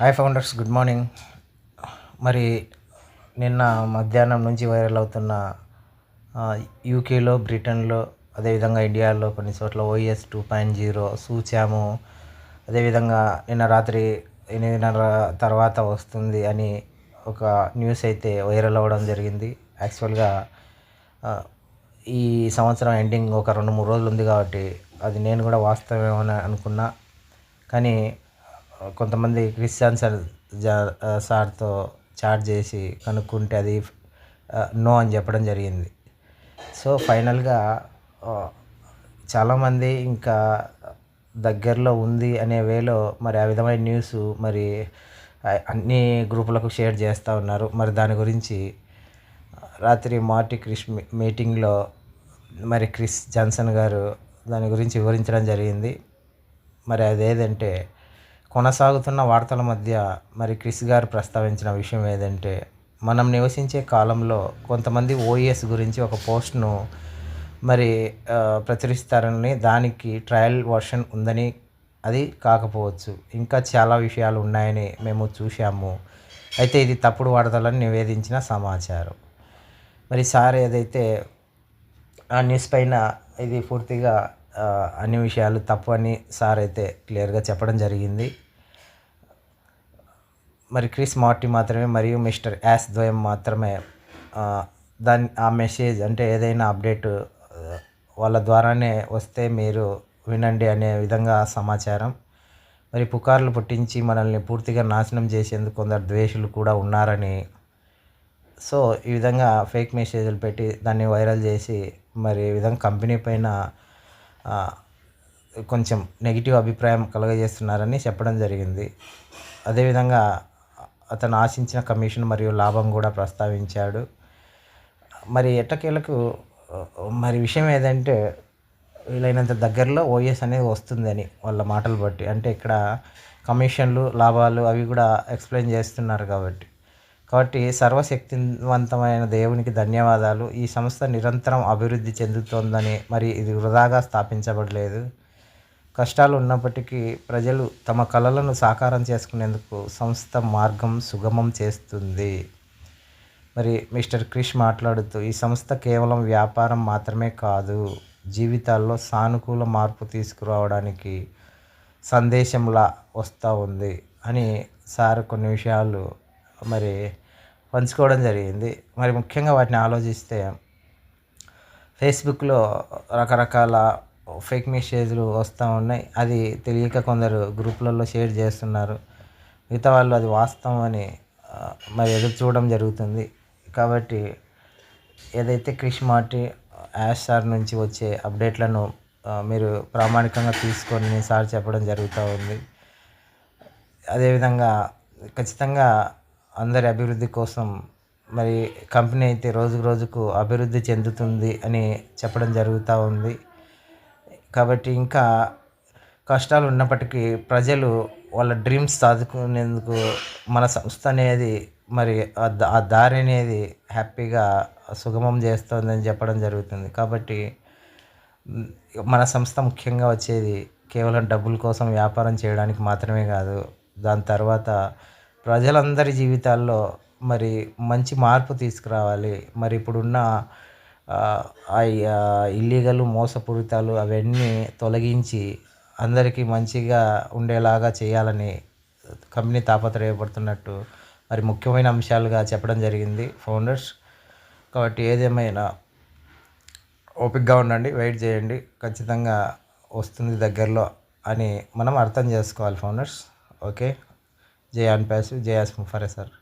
Hi founders good morning మరి నిన్న మధ్యాహ్నం నుంచి వైరల్ అవుతున్న యూకేలో బ్రిటన్లో అదేవిధంగా ఇండియాలో కొన్ని చోట్ల ఓఎస్ టూ పాయింట్ జీరో సూచాము అదేవిధంగా నిన్న రాత్రి ఎనిమిదిన్నర తర్వాత వస్తుంది అని ఒక న్యూస్ అయితే వైరల్ అవ్వడం జరిగింది. యాక్చువల్గా ఈ సంవత్సరం ఎండింగ్ ఒక రెండు మూడు రోజులు ఉంది కాబట్టి అది నేను కూడా వాస్తవమేమని అనుకున్నా. కానీ కొంతమంది క్రిస్టియన్ సార్ జా సార్తో చాట్ చేసి కనుక్కుంటే అది నో అని చెప్పడం జరిగింది. సో ఫైనల్గా చాలామంది ఇంకా దగ్గరలో ఉంది అనే వేలో మరి ఆ విధమైన న్యూస్ మరి అన్ని గ్రూపులకు షేర్ చేస్తూ ఉన్నారు. మరి దాని గురించి రాత్రి మార్టి క్రిష్ మీ- మీటింగ్లో మరి క్రిస్ జాన్సన్ గారు దాని గురించి వివరించడం జరిగింది. మరి అదేదంటే కొనసాగుతున్న వార్తల మధ్య మరి క్రిస్ గారు ప్రస్తావించిన విషయం ఏదంటే మనం నివసించే కాలంలో కొంతమంది ఓఎస్ గురించి ఒక పోస్ట్ను మరి ప్రచురిస్తారని దానికి ట్రయల్ వర్షన్ ఉందని అది కాకపోవచ్చు. ఇంకా చాలా విషయాలు ఉన్నాయని మేము చూశాము. అయితే ఇది తప్పుడు వార్తలని నివేదించిన సమాచారం. మరి సార్ ఏదైతే ఆ న్యూస్ పైన ఇది పూర్తిగా అన్ని విషయాలు తప్పు అని సార్ అయితే క్లియర్గా చెప్పడం జరిగింది. మరి క్రిస్ మార్టీ మాత్రమే మరియు మిస్టర్ యాస్ ద్వయం మాత్రమే దాని ఆ మెసేజ్ అంటే ఏదైనా అప్డేట్ వాళ్ళ ద్వారానే వస్తే మీరు వినండి అనే విధంగా సమాచారం. మరి పుకార్లు పుట్టించి మనల్ని పూర్తిగా నాశనం చేసేందుకు కొందరు ద్వేషులు కూడా ఉన్నారని. సో ఈ విధంగా ఫేక్ మెసేజ్లు పెట్టి దాన్ని వైరల్ చేసి మరి ఈ విధంగా కంపెనీ పైన కొంచెం నెగిటివ్ అభిప్రాయం కలుగజేస్తున్నారని చెప్పడం జరిగింది. అదేవిధంగా అతను ఆశించిన కమిషన్ మరియు లాభం కూడా ప్రస్తావించాడు. మరి ఎట్టకేలకు మరి విషయం ఏదంటే వీలైనంత దగ్గరలో ఓఎస్ అనేది వస్తుందని వాళ్ళ మాటలు బట్టి. అంటే ఇక్కడ కమిషన్లు లాభాలు అవి కూడా ఎక్స్ప్లెయిన్ చేస్తున్నారు కాబట్టి. కాబట్టి సర్వశక్తివంతమైన దేవునికి ధన్యవాదాలు. ఈ సంస్థ నిరంతరం అభివృద్ధి చెందుతోందని మరి ఇది వృధాగా స్థాపించబడలేదు. కష్టాలు ఉన్నప్పటికీ ప్రజలు తమ కళలను సాకారం చేసుకునేందుకు సంస్థ మార్గం సుగమం చేస్తుంది. మరి మిస్టర్ క్రిష్ మాట్లాడుతూ ఈ సంస్థ కేవలం వ్యాపారం మాత్రమే కాదు జీవితాల్లో సానుకూల మార్పు తీసుకురావడానికి సందేశంలా వస్తూ ఉంది అని సార్ కొన్ని విషయాలు మరి పంచుకోవడం జరిగింది. మరి ముఖ్యంగా వాటిని ఆలోచిస్తే ఫేస్బుక్లో రకరకాల ఫేక్ మెసేజ్లు వస్తూ ఉన్నాయి. అది తెలియక కొందరు గ్రూపులలో షేర్ చేస్తున్నారు. మిగతా వాళ్ళు అది వాస్తవం అని మరి ఎదురు చూడడం జరుగుతుంది. కాబట్టి ఏదైతే క్రిష్ మార్టి యాష్ సార్ నుంచి వచ్చే అప్డేట్లను మీరు ప్రామాణికంగా తీసుకొని సార్ చెప్పడం జరుగుతూ ఉంది. అదేవిధంగా ఖచ్చితంగా అందరి అభివృద్ధి కోసం మరి కంపెనీ అయితే రోజుకు రోజుకు అభివృద్ధి చెందుతుంది అని చెప్పడం జరుగుతూ ఉంది. కాబట్టి ఇంకా కష్టాలు ఉన్నప్పటికీ ప్రజలు వాళ్ళ డ్రీమ్స్ సాధుకునేందుకు మన సంస్థ అనేది మరి ఆ దారి అనేది హ్యాపీగా సుగమం చేస్తుందని చెప్పడం జరుగుతుంది. కాబట్టి మన సంస్థ ముఖ్యంగా వచ్చేది కేవలం డబ్బుల కోసం వ్యాపారం చేయడానికి మాత్రమే కాదు దాని తర్వాత ప్రజలందరి జీవితాల్లో మరి మంచి మార్పు తీసుకురావాలి. మరి ఇప్పుడున్న ఇల్లీగల్ మోసపూరితాలు అవన్నీ తొలగించి అందరికీ మంచిగా ఉండేలాగా చేయాలని కంపెనీ తాపత్రయపడుతున్నట్టు మరి ముఖ్యమైన అంశాలుగా చెప్పడం జరిగింది ఫౌండర్స్. కాబట్టి ఏదేమైనా ఓపిక్గా ఉండండి వెయిట్ చేయండి ఖచ్చితంగా వస్తుంది దగ్గరలో అని మనం అర్థం చేసుకోవాలి ఫౌండర్స్. ఓకే? జై అన్ ప్యాసివ్ జై ఆస్ సార్.